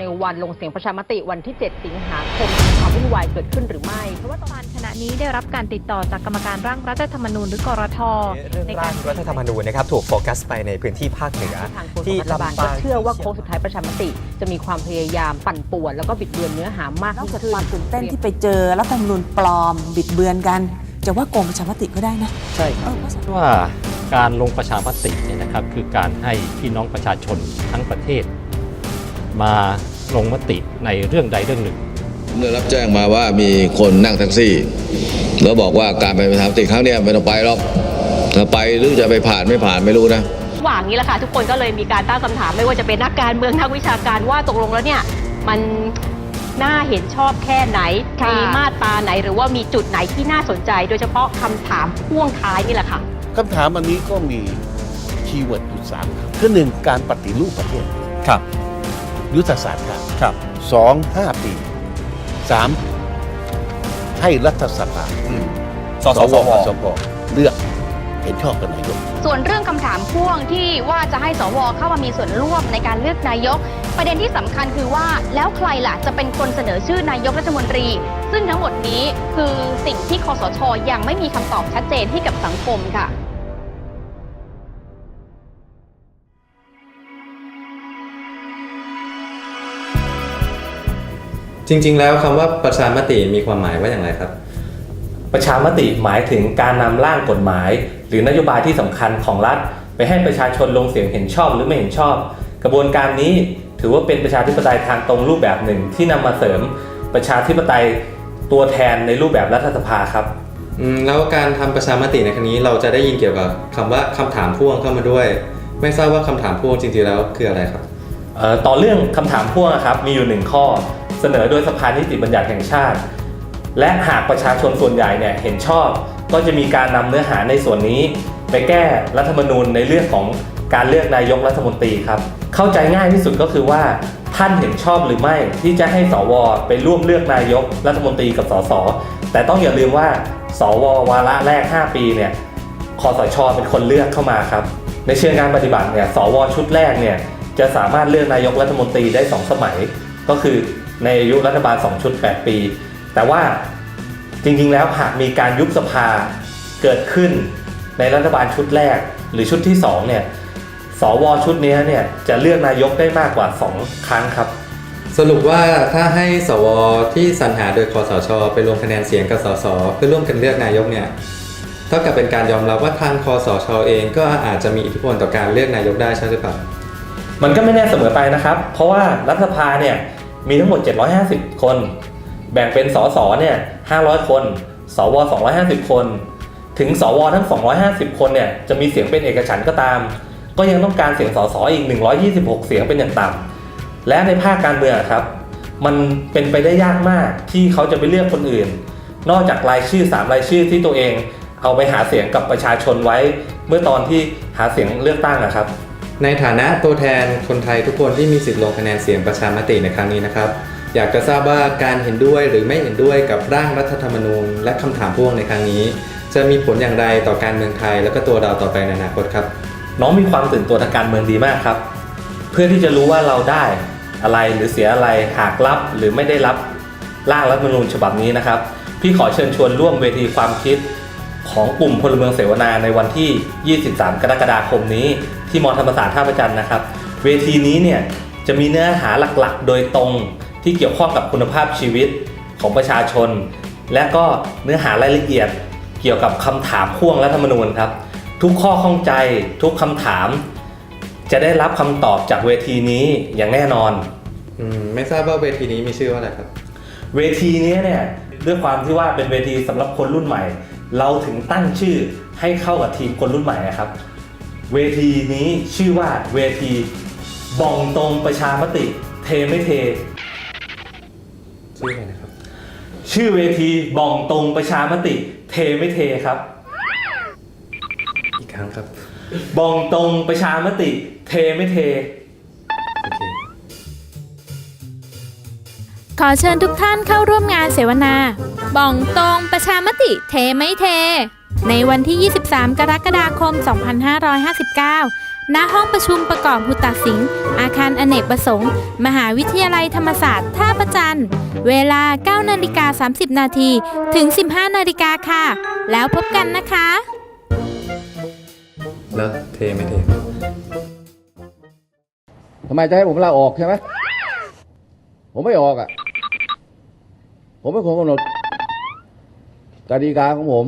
ในวันลงเสียงประชามติวันที่ 7 สิงหาคมมีความวุ่นวายเกิดขึ้นหรือไม่ เพราะว่าตอนรัฐบาลขณะนี้ได้รับการติดต่อจากกรรมการร่างรัฐธรรมนูญหรือกรทเรื่องร่างรัฐธรรมนูญนะครับถูกโฟกัสไปในพื้นที่ภาคเหนือทางโฆษที่กรัฐบาลลำก็ปางเชื่อว่าโค้งสุดท้ายประชามติ จะมีความพยายามปั่นป่วนแล้วก็บิดเบือนเนื้อหามากนอกยิ่งจากขึ้นความตื่นเต้นที่ไปเจอรัฐธรรมนูญปลอมบิดเบือนกัน จะว่าโกงประชามติก็ได้นะใช่คเอรับอเพราะฉะนั้นว่าการลงประชามติเนี่ยนะครับคือการให้พี่น้องประชาชนทั้งประเทศ มาลงมติในเรื่องใดเรื่องหนึ่งผมได้รับแจ้งมาว่ามีคนนั่งแท็กซี่ แล้วบอกว่าการไปประชามติครั้งเนี้ยไม่ต้องไปหรอกถ้าไปหรือจะไปผ่านไม่ผ่านไม่รู้นะหว่างนี้แหละค่ะทุกคนก็เลยมีการตั้งคำถามไม่ว่าจะเป็นนักการเมืองนักวิชาการว่าตกลงแล้วเนี่ยมันน่าเห็นชอบแค่ไหนค่ะมีมาตราไหนหรือว่ามีจุดไหนที่น่าสนใจ โดยเฉพาะคำถามพ่วงท้ายนี่แหละค่ะคำถามอันนี้ก็มีคีย์เวิร์ดอยู่สามคำคือหนึ่งการปฏิรูปประเทศครับ ยุทธศาสตร์ชาติครับสองห้าปีสามให้รัฐสภาสสวสวเลือกเห็นชอบกับนายก ส่วนเรื่องคำถามพ่วงที่ว่าจะให้สวเข้ามามีส่วนร่วมในการเลือกนายก ประเด็นที่สำคัญคือว่าแล้วใครล่ะจะเป็นคนเสนอชื่อนายกรัฐมนตรี ซึ่งทั้งหมดนี้คือสิ่งที่คอสชยังไม่มีคำตอบชัดเจนให้กับสังคมค่ะ จริง ๆ แล้วคำว่าประชามติมีความหมายว่าอย่างไรครับ ประชามติหมายถึงการนำร่างกฎหมาย หรือนโยบายที่สำคัญของรัฐ ไปให้ประชาชนลงเสียงเห็นชอบหรือไม่เห็นชอบ กระบวนการนี้ถือว่าเป็นประชาธิปไตยทางตรงรูปแบบหนึ่งที่นำมาเสริมประชาธิปไตยตัวแทนในรูปแบบรัฐสภาครับ อืมแล้วการทำประชามติในครั้งนี้เราจะได้ยินเกี่ยวกับคำว่าคำถามพ่วงเข้ามาด้วย ไม่ทราบว่าคำถามพ่วงจริงๆแล้วคืออะไรครับ เอ่อต่อเรื่องคำถามพ่วงนะครับมีอยู่หนึ่งข้อ เสนอโดยสภานิติบัญญัติแห่งชาติ และหากประชาชนส่วนใหญ่เนี่ยเห็นชอบ ก็จะมีการนำเนื้อหาในส่วนนี้ ไปแก้รัฐธรรมนูญในเรื่องของการเลือกนายกรัฐมนตรีครับ เข้าใจง่ายที่สุดก็คือว่าท่านเห็นชอบหรือไม่ที่จะให้สวไปร่วมเลือกนายกรัฐมนตรีกับสสแต่ต้องอย่าลืมว่า สววาระแรก 5 ปีเนี่ยคอสชเป็นคนเลือกเข้ามาครับ ในเชิงการปฏิบัติเนี่ยสวชุดแรกเนี่ยจะสามารถเลือกนายกรัฐมนตรีได้ 2 สมัย ก็คือ ในอายุรัฐบาล 2 ชุด 8 ปี แต่ว่าจริงๆ แล้วหากมีการยุบสภาเกิดขึ้นในรัฐบาลชุดแรกหรือชุดที่ 2 เนี่ย สวชุดนี้เนี่ยจะเลือกนายกได้มากกว่า 2 ครั้งครับ สรุปว่าถ้าให้สวที่สรรหาโดยคอสช ไปลงคะแนนเสียงกับสสเพื่อร่วมกันเลือกนายกเนี่ยเท่ากับเป็นการยอมรับว่าทางคอสชเองก็อาจจะมีอิทธิพลต่อการเลือกนายกได้ใช่หรือเปล่ามันก็ไม่แน่เสมอไปนะครับ เพราะว่ารัฐสภาเนี่ย มีทั้งหมด 750 คน แบ่งเป็นสสเนี่ย500 คน สว 250 คน ถึงสวทั้ง 250 คนเนี่ยจะมีเสียงเป็นเอกฉันท์ก็ตาม ก็ยังต้องการเสียงสสอีก 126 เสียงเป็นอย่างต่ำและในภาคการเมืองครับ มันเป็นไปได้ยากมากที่เขาจะไปเลือกคนอื่น นอกจากรายชื่อ 3 รายชื่อที่ตัวเองเอาไปหาเสียงกับประชาชนไว้ เมื่อตอนที่หาเสียงเลือกตั้งนะครับ ในฐานะตัวแทนคนไทยทุกคนที่มีสิทธิ์ลงคะแนนเสียงประชามติในครั้งนี้นะครับ อยากจะทราบว่าการเห็นด้วยหรือไม่เห็นด้วยกับร่างรัฐธรรมนูญ และคำถามพ่วงในครั้งนี้ จะมีผลอย่างไรต่อการเมืองไทย และก็ตัวเราต่อไปในอนาคตครับ น้องมีความตื่นตัวทางการเมืองดีมากครับ เพื่อที่จะรู้ว่าเราได้อะไรหรือเสียอะไรหากรับหรือไม่ได้รับร่างรัฐธรรมนูญฉบับนี้นะครับ พี่ขอเชิญชวนร่วมเวทีความคิด ของกลุ่มพลเมืองเสวนาในวันที่ 23 กรกฎาคมนี้ ที่มอธรรมศาสตร์ท่าพระจันทร์นะครับ เวทีนี้เนี่ยจะมีเนื้อหาหลักๆ โดยตรงที่เกี่ยวข้องกับคุณภาพชีวิตของประชาชน และก็เนื้อหารายละเอียดเกี่ยวกับคำถามพ่วงรัฐธรรมนูญครับ ทุกข้อข้องใจทุกคำถาม จะได้รับคำตอบจากเวทีนี้อย่างแน่นอน อืมไม่ทราบว่าเวทีนี้มีชื่อว่าอะไรครับ เวทีนี้เนี่ยด้วยความที่ว่าเป็นเวทีสำหรับคนรุ่นใหม่ เราถึงตั้งชื่อให้เข้ากับทีมคนรุ่นใหม่นะครับ เวทีนี้ชื่อว่าเวทีบองตรงประชามติ เทไม่เท ชื่ออะไรนะครับ ชื่อเวทีบองตรงประชามติ เทไม่เทครับ อีกครั้งครับบองตรงประชามติ เทไม่เท ขอเชิญทุกท่านเข้าร่วมงานเสวนา บ่องตรงประชามติเทไม่เท ในวันที่ 23 กรกฎาคม 2559 ณ ห้องประชุมประกอบหุตสิงห์อาอาคารอเนกประสงค์ มหาวิทยาลัยธรรมศาสตร์ท่าประจันทร์เวลา 9 นาฬิกา 30 นาทีถึง 15 นาฬิกาค่ะ แล้วพบกันนะคะ แล้วเทไม่เททำไมจะให้ผมลาออกใช่ไหมผมไม่ออกอะ ผมเป็นคนกำหนดกติกาของผม